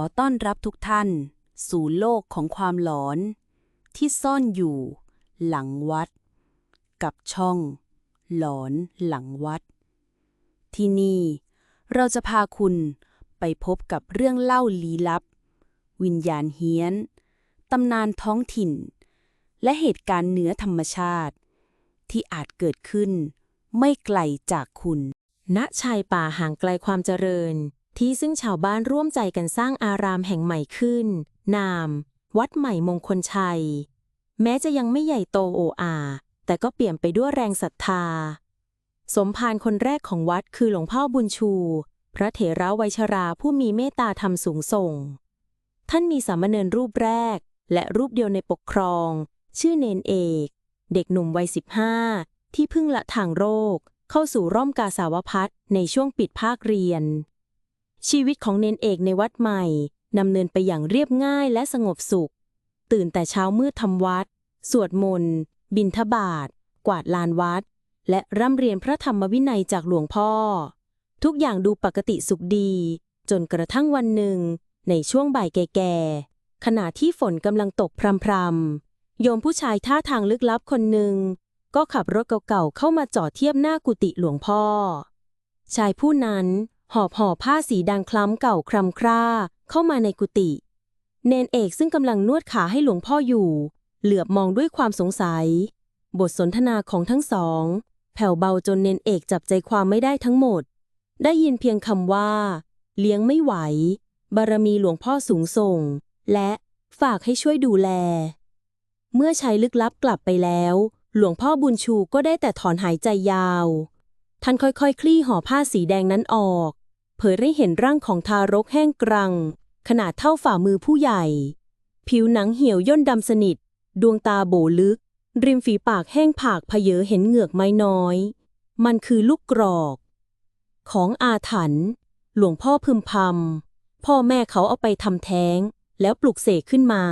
อต้อนรับทุกท่าน สู่โลกของความหลอน ที่ซ่อนอยู่ หลังวัด กับช่อง หลอนหลังวัด ที่นี่ เราจะพาคุณไปพบกับเรื่องเล่าลี้ลับ วิญญาณเฮี้ยน ตำนานท้องถิ่น และเหตุการณ์เหนือธรรมชาติ ที่อาจเกิดขึ้น ไม่ไกลจากคุณ ณชายป่าห่างไกลความเจริญ ที่ซึ่งชาวบ้านร่วมใจกันสร้างอารามแห่งใหม่ขึ้น นาม วัดใหม่มงคลชัย แม้จะยังไม่ใหญ่โตโออาแต่ก็เปลี่ยมไปด้วยแรงศรัทธา สมภารคนแรกของวัดคือหลวงพ่อบุญชู พระเถระวัยชราผู้มีเมตตาธรรมสูงส่ง ท่านมีสามเณรรูปแรก และรูปเดียวในปกครอง ชื่อเนนเอก เด็กหนุ่มวัย 15 ที่เพิ่งละทางโรค เข้าสู่ร่มกาสาวพัฒในช่วงปิดภาคเรียน ชีวิตของเนนเอกในวัดใหม่ดำเนินไปอย่างเรียบง่ายและสงบสุข ตื่นแต่เช้ามืดทำวัด สวดมนต์ บิณฑบาตกวาดลานวัด และร่ำเรียนพระธรรมวินัยจากหลวงพ่อ ทุกอย่างดูปกติสุขดี จนกระทั่งวันหนึ่ง ในช่วงบ่ายแก่ๆขณะที่ฝนกำลังตกพรำๆโยมผู้ชายท่าทางลึกลับคนหนึ่งก็ขับรถเก่าๆเข้ามาจอดเทียบหน้ากุฏิหลวงพ่อ ชายผู้นั้น หอบห่อผ้าสีดังคล้ำเก่าครำคร่าเข้ามาในกุฏิเนนเอกซึ่งกำลังนวดขาให้หลวงพ่ออยู่ เหลือบมองด้วยความสงสัย บทสนทนาของทั้งสอง แผ่วเบาจนเนนเอกจับใจความไม่ได้ทั้งหมด ได้ยินเพียงคำว่า เลี้ยงไม่ไหว บารมีหลวงพ่อสูงส่ง และฝากให้ช่วยดูแล เมื่อชายลึกลับกลับไปแล้ว หลวงพ่อบุญชูก็ได้แต่ถอนหายใจยาว ท่านค่อยๆ คลี่ห่อผ้าสีแดงนั้นออก เผยให้เห็นร่างของทารกแห้งกรัง ขนาดเท่าฝ่ามือผู้ใหญ่ ผิวหนังเหี่ยวย่นดำสนิท ดวงตาโบลึก ริมฝีปากแห้งผากเพเยอเห็นเหงือกไม้น้อย มันคือลูกกรอก ของอาถรรพ์หลวงพ่อพึมพำพ่อแม่เขาเอาไปทำแท้ง แล้วปลุกเสกขึ้นมา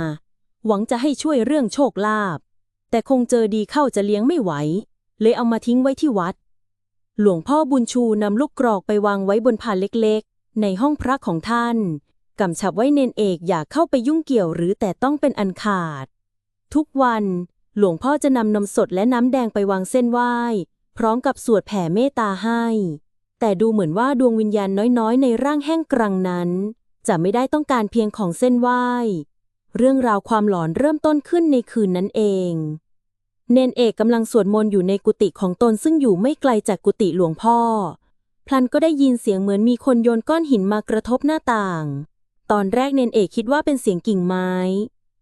หวังจะให้ช่วยเรื่องโชคลาภแต่คงเจอดีเข้าจะเลี้ยงไม่ไหว เลยเอามาทิ้งไว้ที่วัด หลวงพ่อบุญชูนำลูกกรอกไปวางไว้บนพานเล็กๆ ในห้องพระของท่าน กำชับไว้เนนเอกอย่าเข้าไปยุ่งเกี่ยวหรือแต่ต้องเป็นอันขาด ทุกวันหลวงพ่อจะนำนมสดและน้ำแดงไปวางเส้นไหว้ พร้อมกับสวดแผ่เมตตาให้ แต่ดูเหมือนว่าดวงวิญญาณน้อยๆ ในร่างแห้งกรังนั้น จะไม่ได้ต้องการเพียงของเส้นไหว้ เรื่องราวความหลอนเริ่มต้นขึ้นในคืนนั้นเอง เนนเอกกำลังสวดมนต์อยู่ในกุฏิของตนซึ่งอยู่ไม่ไกลจากกุฏิหลวงพ่อ พลันก็ได้ยินเสียงเหมือนมีคนโยนก้อนหินมากระทบหน้าต่าง ตอนแรกเนนเอกคิดว่าเป็นเสียงกิ่งไม้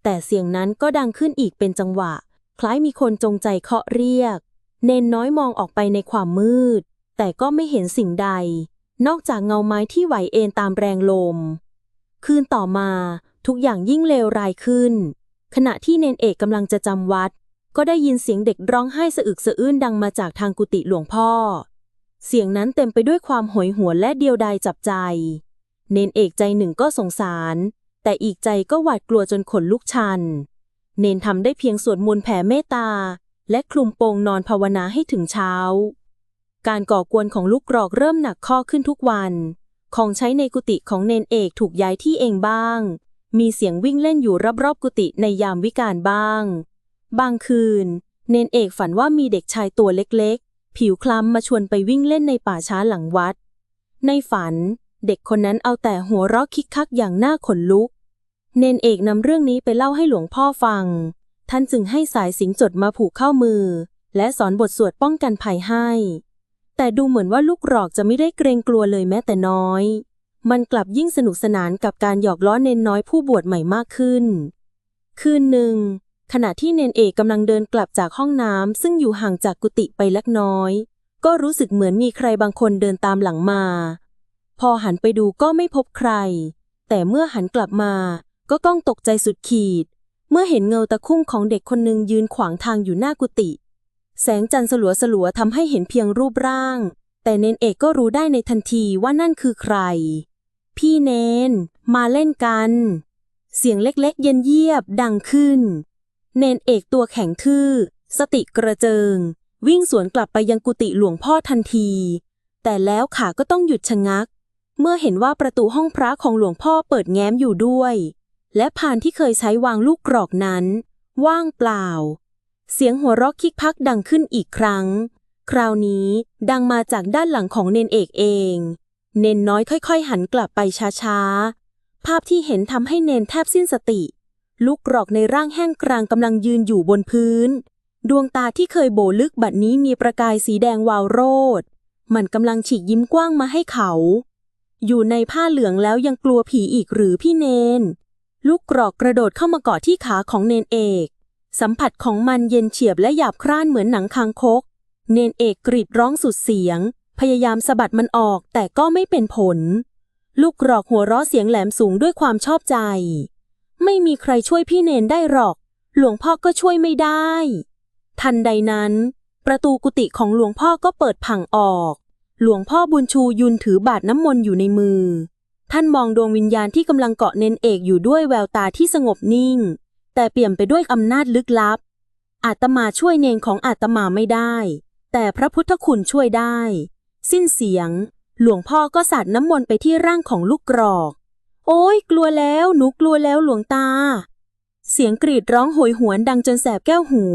แต่เสียงนั้นก็ดังขึ้นอีกเป็นจังหวะ คล้ายมีคนจงใจเคาะเรียก เนนน้อยมองออกไปในความมืด แต่ก็ไม่เห็นสิ่งใด นอกจากเงาไม้ที่ไหวเอ็นตามแรงลม คืนต่อมาทุกอย่างยิ่งเลวร้ายขึ้น ขณะที่เนนเอกกำลังจะจำวัด ก็ได้ยินเสียงเด็กร้องไห้สะอึกสะอื้นดังมาจากทางกุฏิหลวงพ่อ เสียงนั้นเต็มไปด้วยความหอยหัวและเดียวดายจับใจ เนนเอกใจหนึ่งก็สงสาร แต่อีกใจก็หวาดกลัวจนขนลุกชัน เนนทำได้เพียงสวดมนต์แผ่เมตตา และคลุมโปงนอนภาวนาให้ถึงเช้า การก่อกวนของลูกกรอกเริ่มหนักข้อขึ้นทุกวัน ของใช้ในกุฏิของเนนเอกถูกย้ายที่เองบ้าง มีเสียงวิ่งเล่นอยู่รอบๆกุฏิในยามวิกาลบ้าง บางคืน เนนเอกฝันว่ามีเด็กชายตัวเล็กๆ ผิวคล้ำมาชวนไปวิ่งเล่นในป่าช้าหลังวัด ในฝัน เด็กคนนั้นเอาแต่หัวเราะคิกคักอย่างน่าขนลุก เนนเอกนำเรื่องนี้ไปเล่าให้หลวงพ่อฟัง ท่านจึงให้สายสิงจดมาผูกเข้ามือ และสอนบทสวดป้องกันภัยให้ แต่ดูเหมือนว่าลูกหรอกจะไม่ได้เกรงกลัวเลยแม้แต่น้อย มันกลับยิ่งสนุกสนานกับการหยอกล้อเนนน้อยผู้บวชใหม่มากขึ้น คืนหนึ่ง ขณะที่เนนเอกกำลังเดินกลับจากห้องน้ำซึ่งอยู่ห่างจากกุฏิไปเล็กน้อย ก็รู้สึกเหมือนมีใครบางคนเดินตามหลังมา พอหันไปดูก็ไม่พบใคร แต่เมื่อหันกลับมา ก็ต้องตกใจสุดขีด เมื่อเห็นเงาตะคุ่มของเด็กคนหนึ่งยืนขวางทางอยู่หน้ากุฏิแสงจันทร์สลัวสลัวๆทำให้เห็นเพียงรูปร่าง แต่เนนเอกก็รู้ได้ในทันทีว่านั่นคือใคร พี่เนน มาเล่นกัน เสียงเล็กๆ เย็นเยียบดังขึ้น เนนเอกตัวแข็งทื่อ สติกระเจิง วิ่งสวนกลับไปยังกุฏิหลวงพ่อทันที แต่แล้วขาก็ต้องหยุดชะงัก เมื่อเห็นว่าประตูห้องพระของหลวงพ่อเปิดแง้มอยู่ด้วย และผานที่เคยใช้วางลูกกรอกนั้น ว่างเปล่า เสียงหัวเราะคิกพักดังขึ้นอีกครั้ง คราวนี้ดังมาจากด้านหลังของเนนเอกเอง เนนน้อยค่อย ๆ หันกลับไปช้าๆภาพที่เห็นทำให้เนนแทบสิ้นสติ ลูกกรอกในร่างแห้งกรางกำลังยืนอยู่บนพื้น ดวงตาที่เคยโบลึกบัดนี้มีประกายสีแดงวาวโรด มันกำลังฉีกยิ้มกว้างมาให้เขา อยู่ในผ้าเหลืองแล้วยังกลัวผีอีกหรือพี่เนน ลูกกรอกกระโดดเข้ามาเกาะที่ขาของเนนเอก สัมผัสของมันเย็นเฉียบและหยาบคร้านเหมือนหนังคางคก เนนเอกกรีดร้องสุดเสียง พยายามสะบัดมันออกแต่ก็ไม่เป็นผล ลูกกรอกหัวเราะเสียงแหลมสูงด้วยความชอบใจ ไม่มีใครช่วยพี่เนนได้หรอก หลวงพ่อก็ช่วยไม่ได้ ทันใดนั้น ประตูกุฏิของหลวงพ่อก็เปิดพังออก หลวงพ่อบุญชูยุนถือบาทน้ำมนต์อยู่ในมือ ท่านมองดวงวิญญาณที่กำลังเกาะเนนเอกอยู่ด้วยแววตาที่สงบนิ่ง แต่เปี่ยมไปด้วยอำนาจลึกลับ อาตมาช่วยเนนของอาตมาไม่ได้ แต่พระพุทธคุณช่วยได้ สิ้นเสียง หลวงพ่อก็สาดน้ำมนต์ไปที่ร่างของลูกกรอก โอ้ยกลัวแล้ว หนูกลัวแล้วหลวงตา เสียงกรีดร้องโหยหวนดังจนแสบแก้วหู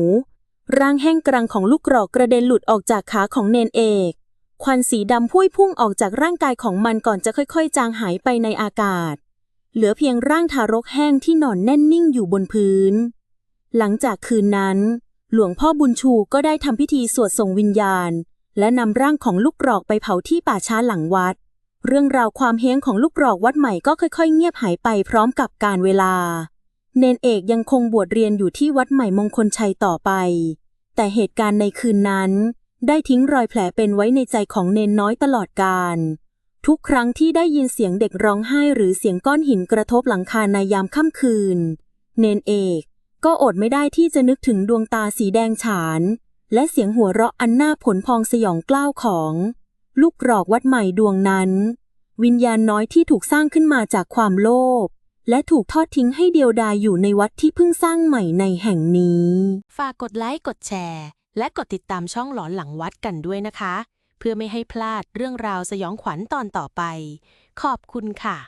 ร่างแห้งกรังของลูกกรอกกระเด็นหลุดออกจากขาของเนนเอก ควันสีดำพุ่ยพุ่งออกจากร่างกายของมันก่อนจะค่อยๆ จางหายไปในอากาศ เหลือเพียงร่างทารกแห้งที่นอนแน่นนิ่งอยู่บนพื้น หลังจากคืนนั้น หลวงพ่อบุญชูก็ได้ทำพิธีสวดส่งวิญญาณ และนำร่างของลูกกรอกไปเผาที่ป่าช้าหลังวัด เรื่องราวความเฮงของลูกกรอกวัดใหม่ก็ค่อย ๆ เงียบหายไปพร้อมกับการเวลา เนนเอกยังคงบวชเรียนอยู่ที่วัดใหม่มงคลชัยต่อไป แต่เหตุการณ์ในคืนนั้น ได้ทิ้งรอยแผลเป็นไว้ในใจของเนนน้อยตลอดกาลทุกครั้งที่ได้ยินเสียงเด็กร้องไห้หรือเสียงก้อนหินกระทบหลังคาในยามค่ำคืน เนนเอกก็อดไม่ได้ที่จะนึกถึงดวงตาสีแดงฉาน และเสียงหัวเราะอันน่าผลพองสยองกล้าวของ ลูกกรอกวัดใหม่ดวงนั้น วิญญาณน้อยที่ถูกสร้างขึ้นมาจากความโลภและถูกทอดทิ้งให้เดียวดายอยู่ในวัดที่เพิ่งสร้างใหม่ในแห่งนี้ ฝากกดไลค์กดแชร์ และกดติดตามช่องหลอนหลังวัดกันด้วยนะคะ เพื่อไม่ให้พลาดเรื่องราวสยองขวัญตอนต่อไป ขอบคุณค่ะ